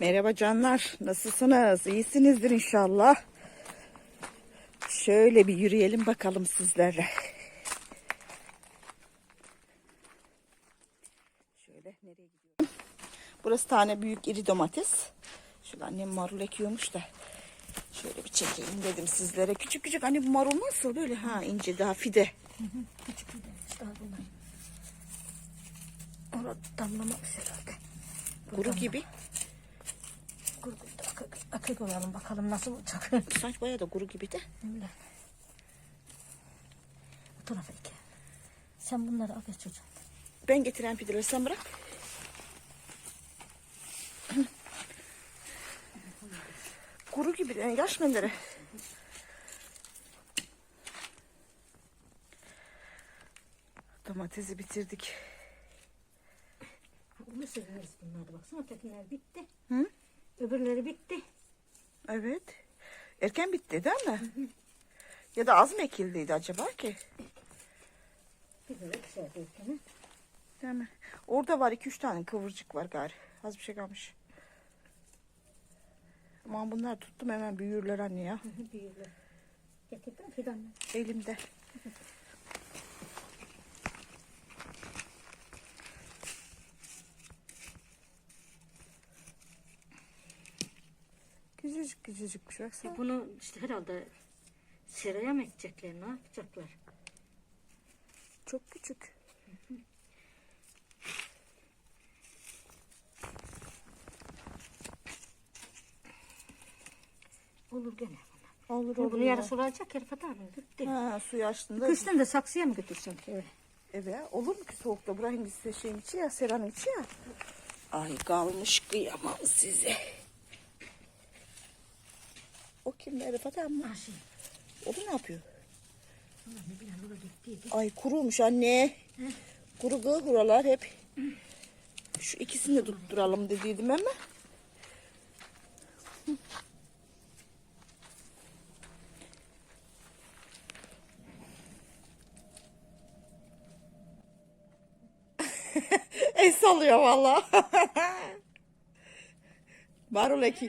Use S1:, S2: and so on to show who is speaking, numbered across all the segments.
S1: Merhaba canlar. Nasılsınız? İyisinizdir inşallah. Şöyle bir yürüyelim bakalım sizlerle. Şöyle nereye gidiyorum? Burası tane büyük iri domates. Şöyle annem marul ekiyormuş da. Şöyle bir çekeyim dedim sizlere. Küçük küçük hani bu marul nasıl böyle ha ince daha fide.
S2: Küçük bir de daha bunlar. Orada damlamamış herhalde.
S1: Kuru gibi.
S2: Kuru akı, akı koyalım bakalım nasıl olacak.
S1: Saç bayağı da kuru gibi de.
S2: Öyle. Bu tarafa iki. Sen bunları al geç çocuğum.
S1: Ben getiren fideleri sen bırak. Kuru gibi de yaş menleri. Domatesi bitirdik.
S2: Bunu severiz bunları baksana tekinler bitti.
S1: Hı?
S2: Öbürleri bitti.
S1: Evet. Erken bitti değil mi? Ya da az mı ekildiydi acaba ki?
S2: Bir böyle şey yapıyorken.
S1: Değil mi? Orada var iki üç tane kıvırcık var gari. Az bir şey kalmış. Aman bunlar tuttum hemen büyürler anne ya.
S2: Büyürler. Getirdin fidanları.
S1: Elimde. Küçücük küçücükmüş baksana.
S2: Bunu işte herhalde seraya mı ekecekler ne yapacaklar?
S1: Çok küçük.
S2: Olur gene.
S1: Olur
S2: Bunu,
S1: olur.
S2: bunu
S1: ya.
S2: yarısı olacak kadar mı? Bitti.
S1: Ha, suyu açtığında
S2: Kıştan da saksıya mı götürsem eve?
S1: eve olur mu ki soğukta? Buraya hangisi şeyin içi ya, seranın içi ya. Ay kalmış kıyamam size. Be Rıfat abi mi?
S2: Ha şey.
S1: O da ne yapıyor? Ay kurumuş anne. Kuru kız buralar hep. Şu ikisini de tutturalım dediydim ama. El sallıyor valla. Marul eki.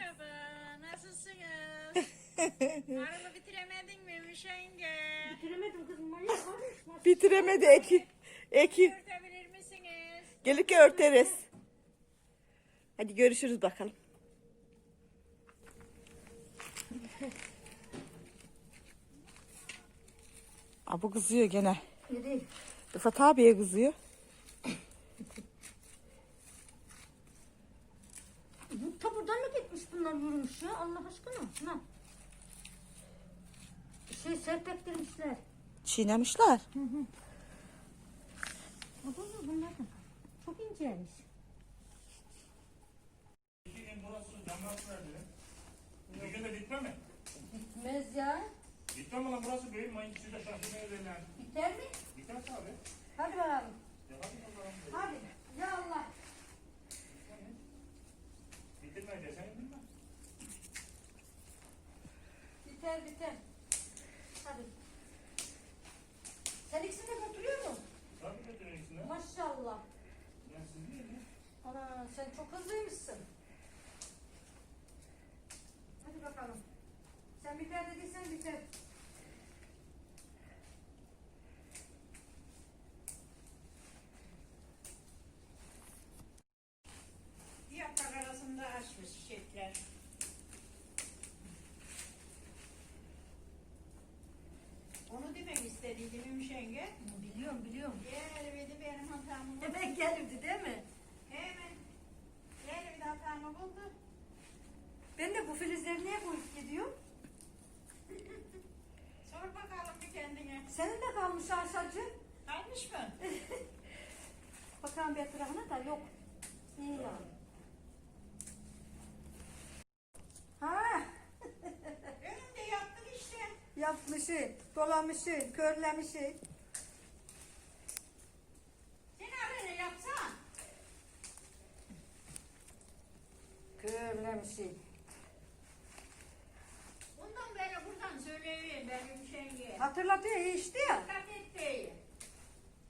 S3: Marulu bitiremedin mi Müşenge?
S2: Bitiremedim kızım manyak varmış.
S1: Bitiremedi eki. Eki.
S3: Örtebilir misiniz?
S1: Gelirken örteriz. Hadi görüşürüz bakalım. Aa, bu kızıyor gene.
S2: Nereye?
S1: Rıfat abiye kızıyor.
S2: Bu ta buradan mı gitmiş bunlar yürümüş ya Allah aşkına. Ne? Şey serpektirmişler.
S1: Çiğnemişler.
S2: Baba bunlar da çok inceymiş.
S4: Bir günde bitme mi?
S2: Bitmez ya.
S4: Bitme mi lan burası benim mayın içinde şahsine evlenen.
S2: Biter mi?
S4: Biter tabi.
S2: Hadi bakalım. Hadi. Ya Allah.
S4: Bitirme desen bilme.
S2: Biter biter. Hadi. Sen ikisini de götürüyor musun?
S4: Tabi götürün içine.
S2: Maşallah.
S4: Ya siz değil mi?
S2: Ana sen çok hızlıymışsın. Hadi bakalım. Sen biter dediysen biter.
S3: Bir yaprak arasında açmış çiçekler. Onu demek istediydi Müşenge.
S2: Biliyorum biliyorum.
S3: Gelmedi benim hatamı buldu.
S2: Hemen gelirdi değil mi?
S3: Hemen. Gelmedi hatamı buldu.
S2: Ben de bu filizleri niye koyup gidiyorum?
S3: Sor bakalım bir kendine.
S2: Senin de kalmış Ayşacı.
S3: Kalmış mı?
S2: Bakalım bir etrafına da yok. İyi yani. Ha,
S3: Önümde yaptık işte.
S2: yapmışı, dolamışı, körlemişi.
S3: Sen arayla yapsan.
S2: Körlemişi.
S3: Bundan beri buradan söyleyiver benim
S2: İşte ya.
S3: Dikkat et değil.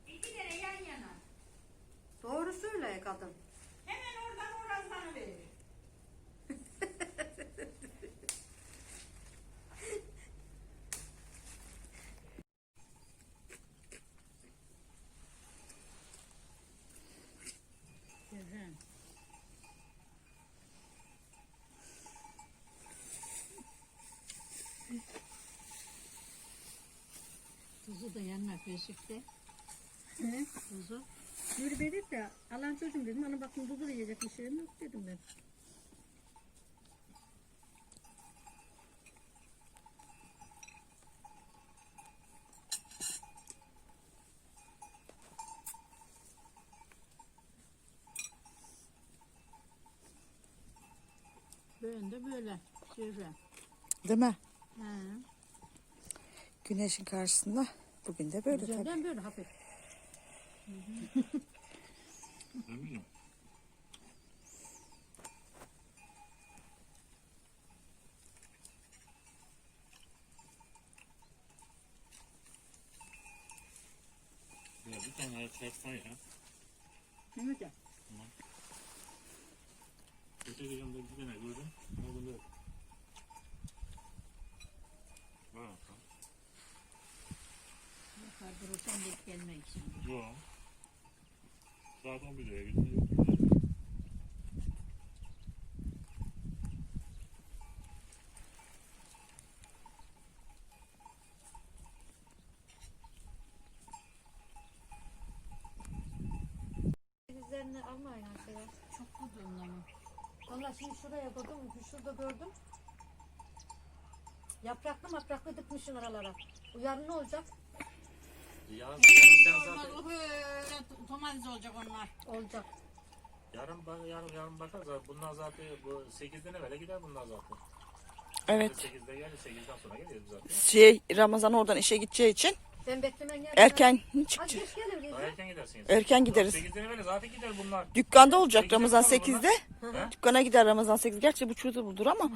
S3: İki tane yan yana.
S2: Doğru söyle kadın.
S3: Hemen oradan orazlanı verir.
S2: Beşik'te. Hı? Kuzu. Nuri Bey dedi de alan çocuğum dedim. Ana bakın kuzu yiyecek bir şeyim yok dedim ben.
S3: Ben de böyle. Şöyle.
S1: Değil mi?
S3: He.
S1: Güneşin karşısında bugün de böyle tabii.
S2: Güzelden böyle hafif.
S4: Ya bir tane çarpma ya.
S3: Değil de?
S4: Öteki yanında bir tane gördüm. Ama bunda yok. Var mı?
S3: Kardırırsan gelip gelmek için.
S4: Yok. Saat 11'e gitti. Yok.
S2: Denizlerini almayın arkadaşlar.
S3: Çok kudurun ama.
S2: Valla şimdi şuraya koydum, şurada gördüm. Yapraklı mapraklı dikmişsin oralara. Bu yarın ne olacak?
S5: Ya sen
S3: Olmaz
S5: zaten
S3: o böyle domates olacak onlar.
S2: Olacak.
S5: yarın bak yarın yarın bakar zaten bunlar zaten bu 8'den evvel gider bunlar zaten.
S1: Evet.
S5: 8'de gelir 8'den sonra geliriz zaten.
S1: Şey Ramazan oradan işe gideceği için
S2: Ben beklemen geldim.
S1: erken
S2: Ay
S1: çıkacak.
S2: geç gelir
S5: Daha
S2: gece.
S5: erken gidersiniz.
S1: Erken gideriz.
S5: 8'den evvel zaten gider bunlar.
S1: Dükkanda olacak Ramazan
S5: kalır bunlar.
S1: 8'de.
S5: He?
S1: Dükkana gider Ramazan 8. Gerçi bu çuğdu buldur ama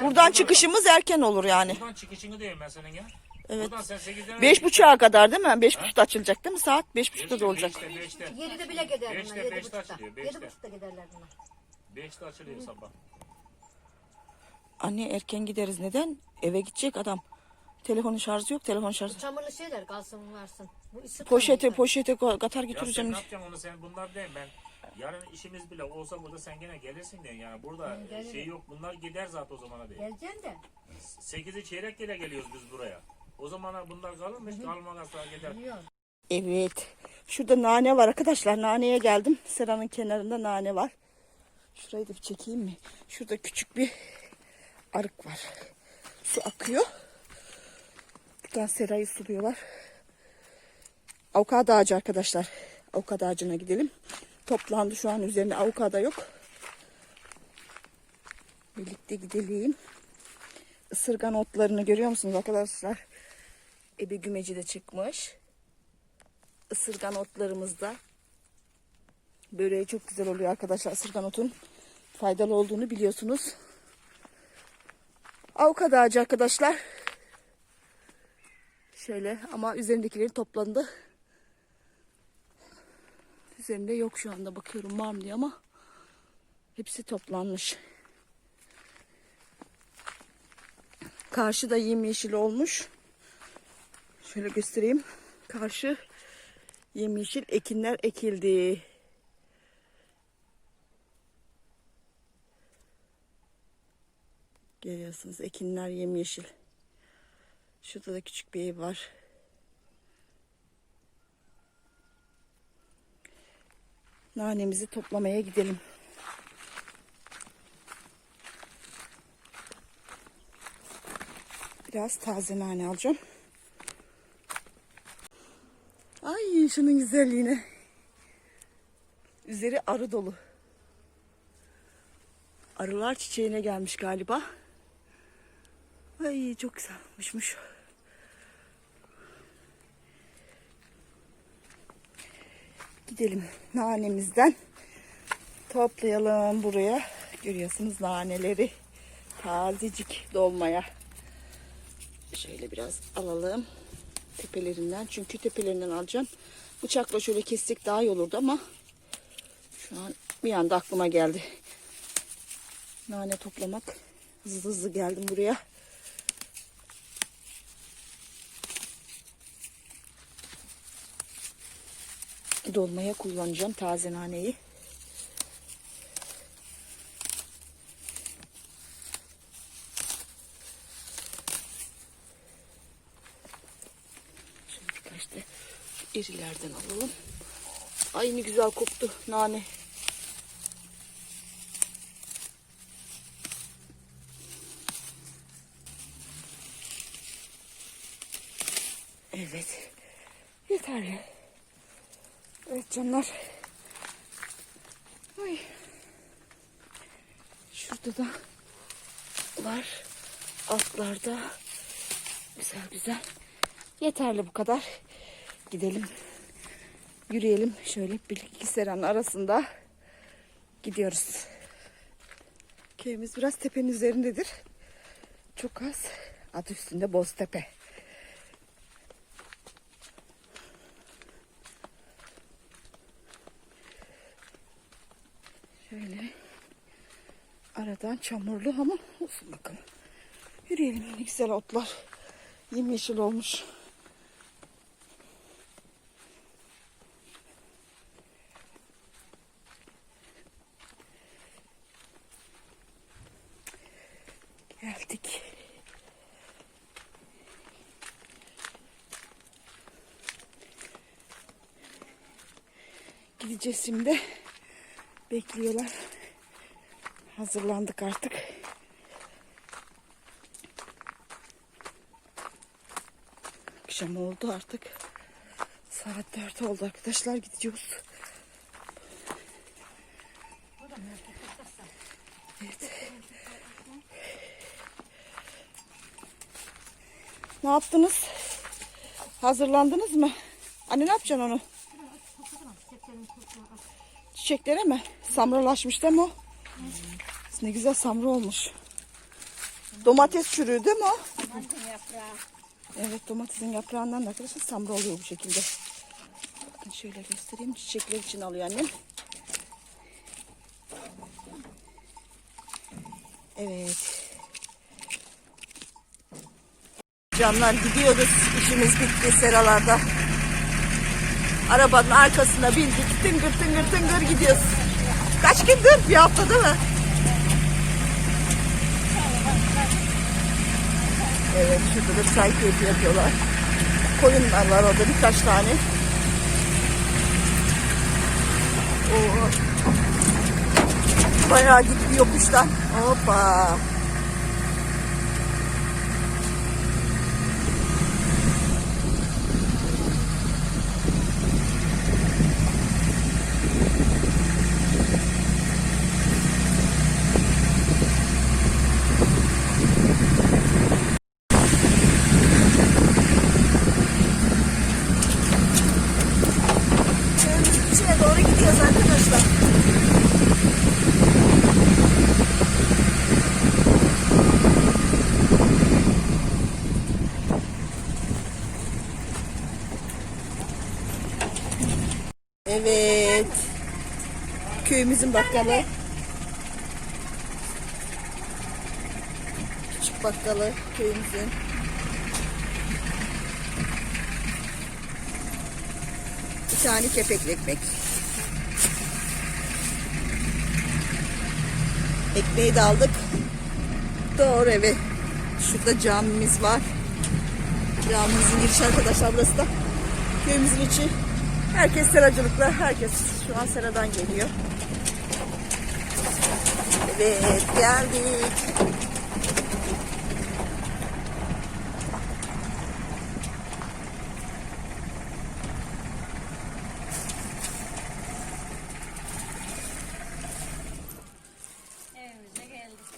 S1: buradan çıkışımız erken olur yani.
S5: Buradan çıkışını diyeyim ben senin ya.
S1: Evet.
S5: Buradan sen 8'den evvel
S1: Beş buçuğa kadar değil mi? Beş buçukta açılacak değil mi? Saat beş buçukta da olacak.
S5: 5'te 5'te.
S2: Yedide bile gider bunlar.
S5: Beşte,
S2: Yedi
S5: beşte
S2: buçukta.
S5: açılıyor,
S2: Yedi
S5: beşte.
S2: buçukta giderler bunlar.
S5: 5'te açılıyor sabah.
S1: Anne erken gideriz. Neden? Eve gidecek adam. Telefonun şarjı yok. Telefon şarjı.
S2: Çamurlu şeyler kalsın varsın. Bu ısı
S1: Poşete poşete ko- katar
S5: Ya sen
S1: götüreceğim.
S5: ne yapacaksın onu sen bunlar değil ben. Yarın işimiz bile olsa burada sen gene gelirsin de yani burada
S2: gelirim.
S5: şey yok bunlar gider zaten o zamana değil.
S2: Geleceğim de.
S5: 8'i çeyrek gele geliyoruz biz buraya. O zamana bunlar kalırmış kalmazsa gider.
S2: Biliyorum.
S1: Evet. Şurada nane var arkadaşlar. Naneye geldim. Seranın kenarında nane var. Şurayı da bir çekeyim mi? Şurada küçük bir arık var. Su akıyor. Buradan serayı suluyorlar. Avokado ağacı arkadaşlar. Avokado ağacına gidelim. Toplandı şu an üzerinde avokado yok. Birlikte gidelim. Isırgan otlarını görüyor musunuz arkadaşlar? Ebe gümeci de çıkmış ısırgan otlarımızda. Böreği çok güzel oluyor arkadaşlar. Isırgan otun faydalı olduğunu biliyorsunuz. Avokado ağacı arkadaşlar. Şöyle ama üzerindekileri toplandı. Üzerinde yok şu anda bakıyorum var mı diye ama hepsi toplanmış. Karşı da yemyeşil olmuş. Şöyle göstereyim. Karşı yemyeşil ekinler ekildi. Görüyorsunuz ekinler yemyeşil. Şurada da küçük bir ev var. Nanemizi toplamaya gidelim. Biraz taze nane alacağım. Ay şunun güzelliğine. Üzeri arı dolu. Arılar çiçeğine gelmiş galiba. Ay çok güzel olmuşmuş. Gidelim nanemizden toplayalım buraya. Görüyorsunuz naneleri tazecik dolmaya. Şöyle biraz alalım tepelerinden. Çünkü tepelerinden alacağım. Bıçakla şöyle kessek daha iyi olurdu ama şu an bir anda aklıma geldi. Nane toplamak. Hızlı hızlı geldim buraya. Dolmaya kullanacağım taze naneyi. Şöyle birkaç da İrilerden alalım. Ay ne güzel koktu nane. Evet. Yeterli. Evet canlar. Ay. Şurada da var. Altlarda. Güzel güzel. Yeterli bu kadar. Gidelim. Yürüyelim. Şöyle iki seranın arasında gidiyoruz. Köyümüz biraz tepenin üzerindedir. Çok az. Adı üstünde Boztepe. Şöyle aradan çamurlu ama olsun bakalım. Yürüyelim ne güzel otlar. Yemyeşil olmuş. Geldik. Şimdi. Bekliyorlar. Hazırlandık artık. Akşam oldu artık. Saat 4 oldu arkadaşlar gidiyoruz. Evet. Ne yaptınız? Hazırlandınız mı? Anne ne yapacaksın onu? Çiçeklere mi? Samralaşmış değil mi o? Ne güzel samra olmuş. Domates çürüğü değil mi o? Evet domatesin yaprağından da arkadaşlar samra oluyor bu şekilde. Bakın şöyle göstereyim. Çiçekler için alıyor annem. Evet. Canlar gidiyoruz. İşimiz bitti seralarda. Arabanın arkasına bindik. Tıngır tıngır tıngır gidiyoruz. Kaç gündür? Bir hafta değil mi? Evet şurada da çay yapıyorlar. Koyunlar var orada birkaç tane. Oo. Bayağı gitti yokuştan. Hoppa. Köyümüzün içine doğru gidiyoruz arkadaşlar. Evet. Köyümüzün bakkalı. Küçük bakkalı köyümüzün. Bir tane kepekli ekmek. Ekmeği de aldık. Doğru eve. Şurada camimiz var. Camimizin girişi arkadaşlar burası da. Köyümüzün içi. Herkes seracılıkla. Herkes şu an seradan geliyor. Evet geldik.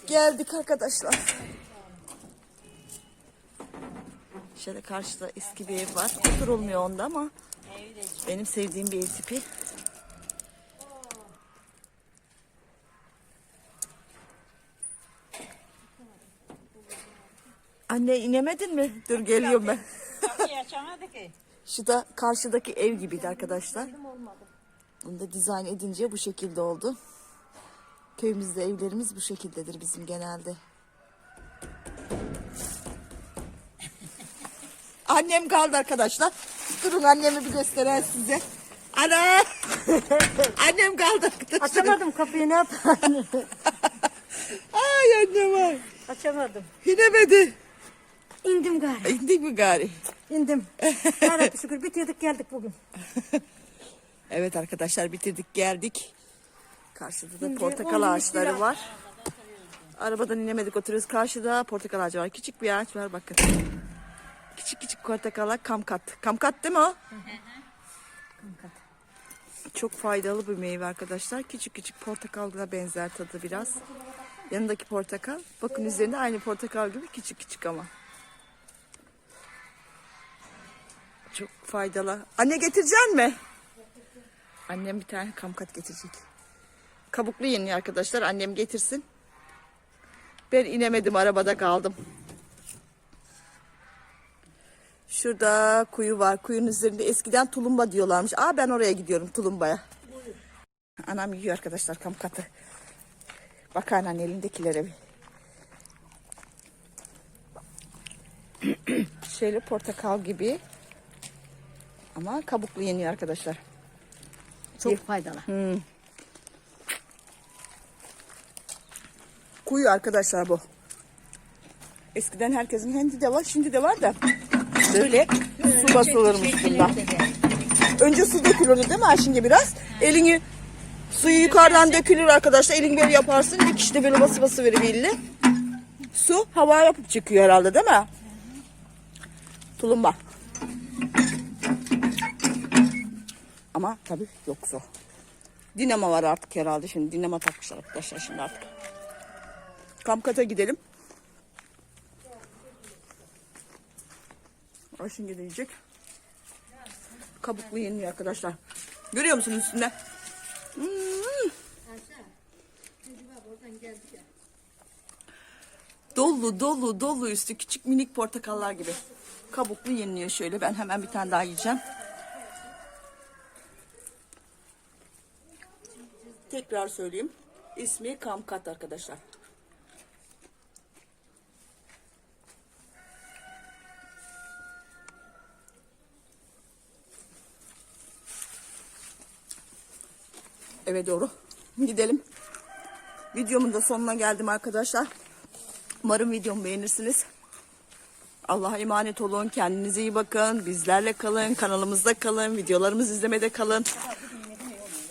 S2: Geldik
S1: arkadaşlar. Şöyle karşıda eski bir ev var. Oturulmuyor onda ama benim sevdiğim bir ev tipi. Anne inemedin mi? Dur geliyorum ben.
S3: Kapıyı açamadı ki.
S1: Şu da karşıdaki ev gibiydi arkadaşlar. Bunu da dizayn edince bu şekilde oldu. Köyümüzde evlerimiz bu şekildedir bizim genelde. Annem kaldı arkadaşlar. Durun annemi bir gösteren size. Ana! annem kaldı arkadaşlar.
S2: Açamadım kapıyı ne yapayım?
S1: Ay annem ay.
S2: Açamadım.
S1: İnemedi.
S2: İndim gari.
S1: İndi mi gari?
S2: İndim. Yarabbim şükür bitirdik geldik bugün.
S1: Evet arkadaşlar bitirdik geldik. Karşıda da
S2: Şimdi
S1: portakal
S2: 10
S1: ağaçları var. Arabadan inemedik oturuyoruz. Karşıda portakal ağacı var. Küçük bir ağaç var bakın. Küçük küçük portakallar kamkat. Kamkat değil mi o? Çok faydalı bir meyve arkadaşlar. Küçük küçük portakala benzer tadı biraz. Yanındaki portakal. Bakın üzerinde aynı portakal gibi küçük küçük ama. Çok faydalı. Anne getirecek mi? Annem bir tane kamkat getirecek. Kabuklu yeniyor arkadaşlar. Annem getirsin. Ben inemedim arabada kaldım. Şurada kuyu var. Kuyunun üzerinde eskiden tulumba diyorlarmış. Aa ben oraya gidiyorum tulumbaya. Anam yiyor arkadaşlar kamkatı. Bak anan elindekilere bir. Şöyle portakal gibi. Ama kabuklu yeniyor arkadaşlar.
S2: Çok faydalı.
S1: Kuyu arkadaşlar bu. Eskiden herkesin kendi de var, şimdi de var da böyle su basılırmış bunda. Önce su dökülürdü değil mi Ayşinge biraz? Elini suyu yukarıdan dökülür arkadaşlar. Elini böyle yaparsın. Bir kişi de böyle bası bası verir elini. Su hava yapıp çıkıyor herhalde değil mi? Tulumba. Ama tabii yok su. Dinamo var artık herhalde şimdi. Dinamo takmışlar arkadaşlar şimdi artık. Kamkat'a gidelim. Ayşin gidecek. Kabuklu yeniliyor arkadaşlar. Görüyor musunuz üstünde? Hmm. Dolu dolu dolu üstü küçük minik portakallar gibi. Kabuklu yeniliyor şöyle. Ben hemen bir tane daha yiyeceğim. Tekrar söyleyeyim. İsmi Kamkat arkadaşlar. Eve doğru gidelim. Videomun da sonuna geldim arkadaşlar. Umarım videomu beğenirsiniz. Allah'a emanet olun. Kendinize iyi bakın. Bizlerle kalın. Kanalımızda kalın. Videolarımızı izlemede kalın.